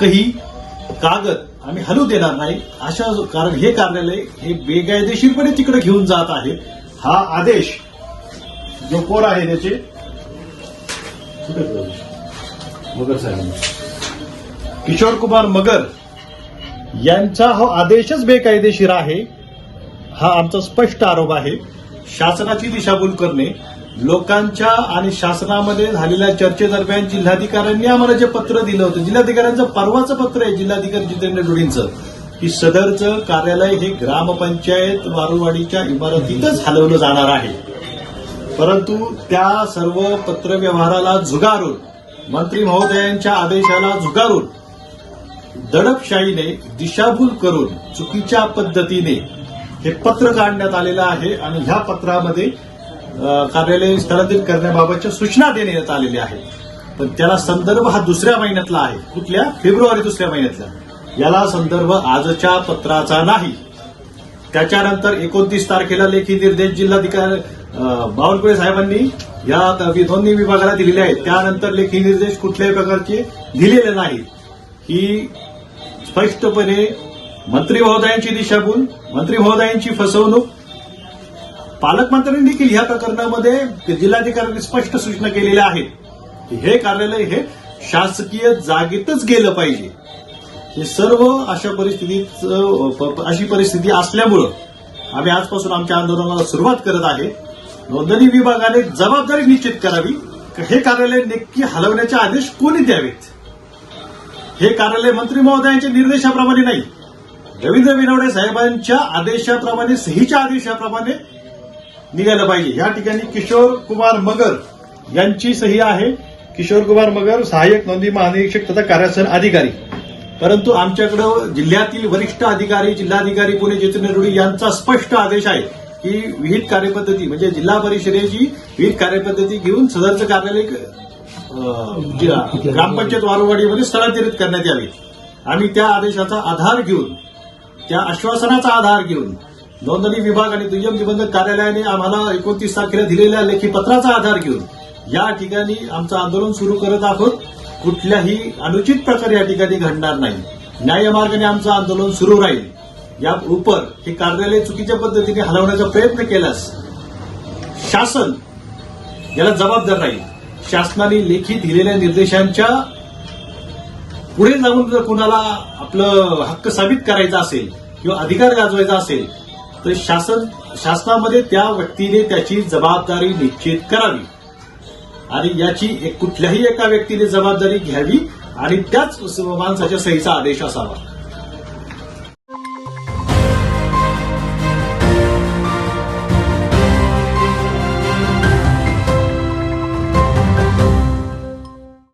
काही कागद आम्ही हलू देणार नाही. अशा कारण हे कार्यालय हे बेकायदेशीरपणे तिकडे घेऊन जात आहे. हा आदेश जो कोण आहे त्याचे मगर साहेब किशोर कुमार मगर यांचा हा आदेशच बेकायदेशीर आहे. हा आमचा स्पष्ट आरोप आहे. शासनाची दिशाभूल करणे लोकांच्या आणि शासनामध्ये झालेल्या चर्चेदरम्यान जिल्हाधिकाऱ्यांनी आम्हाला जे पत्र दिलं होतं जिल्हाधिकाऱ्यांचं परवाचं पत्र आहे जिल्हाधिकारी जितेंद्र जोडींचं की सदरचं कार्यालय हे ग्रामपंचायत वारुवाडीच्या इमारतीतच हलवलं जाणार आहे. परंतु त्या सर्व पत्रव्यवहाराला झुगारून मंत्री महोदयांच्या आदेशाला झुगारून दडपशाहीने दिशाभूल करून चुकीच्या पद्धतीने हे पत्र काढण्यात आलेलं आहे आणि ह्या पत्रामध्ये कार्यालय स्थलांतरित करण्याबाबतच्या सूचना देण्यात आलेल्या आहेत पण त्याला संदर्भ हा दुसऱ्या महिन्यातला आहे. कुठल्या? फेब्रुवारी दुसऱ्या महिन्यातला. याला संदर्भ आजच्या पत्राचा नाही. त्याच्यानंतर एकोणतीस तारखेला लेखी निर्देश जिल्हाधिकारी बावनकुळे साहेबांनी या दोन्ही विभागाला दिलेले आहेत. त्यानंतर लेखी निर्देश कुठल्याही प्रकारचे दिलेले नाहीत ही स्पष्टपणे मंत्री महोदयांची दिशाभूल मंत्री महोदयांची फसवणूक पालकमंत्र्यांनी देखील ह्या प्रकरणामध्ये जिल्हाधिकाऱ्यांनी स्पष्ट सूचना केलेल्या आहेत की हे कार्यालय हे शासकीय जागेतच गेलं पाहिजे. हे सर्व अशा परिस्थितीत अशी परिस्थिती असल्यामुळं आम्ही आजपासून आमच्या आंदोलनाला सुरुवात करत आहे. नोंदणी विभागाने जबाबदारी निश्चित करावी. हे कार्यालय नक्की हलवण्याचे आदेश कोणी द्यावेत? हे कार्यालय मंत्री महोदयांच्या निर्देशाप्रमाणे नाही. रवींद्र विनवडे साहेबांच्या आदेशाप्रमाणे सहीच्या आदेशाप्रमाणे निघालं पाहिजे. या ठिकाणी किशोर कुमार मगर यांची सही आहे. किशोर कुमार मगर सहाय्यक नोंदी महानिरीक्षक तथा कार्यासन अधिकारी. परंतु आमच्याकडं जिल्ह्यातील वरिष्ठ अधिकारी जिल्हाधिकारी पुणे जितेंद्र रुडी यांचा स्पष्ट आदेश आहे की विहित कार्यपद्धती म्हणजे जिल्हा परिषदेची विहित कार्यपद्धती घेऊन सदरचं कार्यालय ग्रामपंचायत वारुवाडीमध्ये स्थलांतरित करण्यात यावे. आम्ही त्या आदेशाचा आधार घेऊन त्या आश्वासनाचा आधार घेऊन नोंदणी विभाग आणि दुय्यम निबंधक कार्यालयाने आम्हाला एकोणतीस तारखेला दिलेल्या लेखी पत्राचा आधार घेऊन या ठिकाणी आमचं आंदोलन सुरू करत आहोत. कुठल्याही अनुचित प्रकार या ठिकाणी घडणार नाही. न्यायमार्गाने आमचं आंदोलन सुरू राहील. या उपर हे कार्यालय चुकीच्या पद्धतीने हलवण्याचा प्रयत्न केल्यास शासन याला जबाबदार राहील. शासनाने लेखी दिलेल्या निर्देशांच्या पुढे जाऊन जर कुणाला आपलं हक्क साबित करायचा असेल किंवा अधिकार गाजवायचा असेल तर शासन शासनामध्ये त्या व्यक्तीने त्याची जबाबदारी निश्चित करावी. आणि याची एक- कुठल्याही एका व्यक्तीने जबाबदारी घ्यावी आणि त्याच माणसाच्या सहीचा आदेश असावा.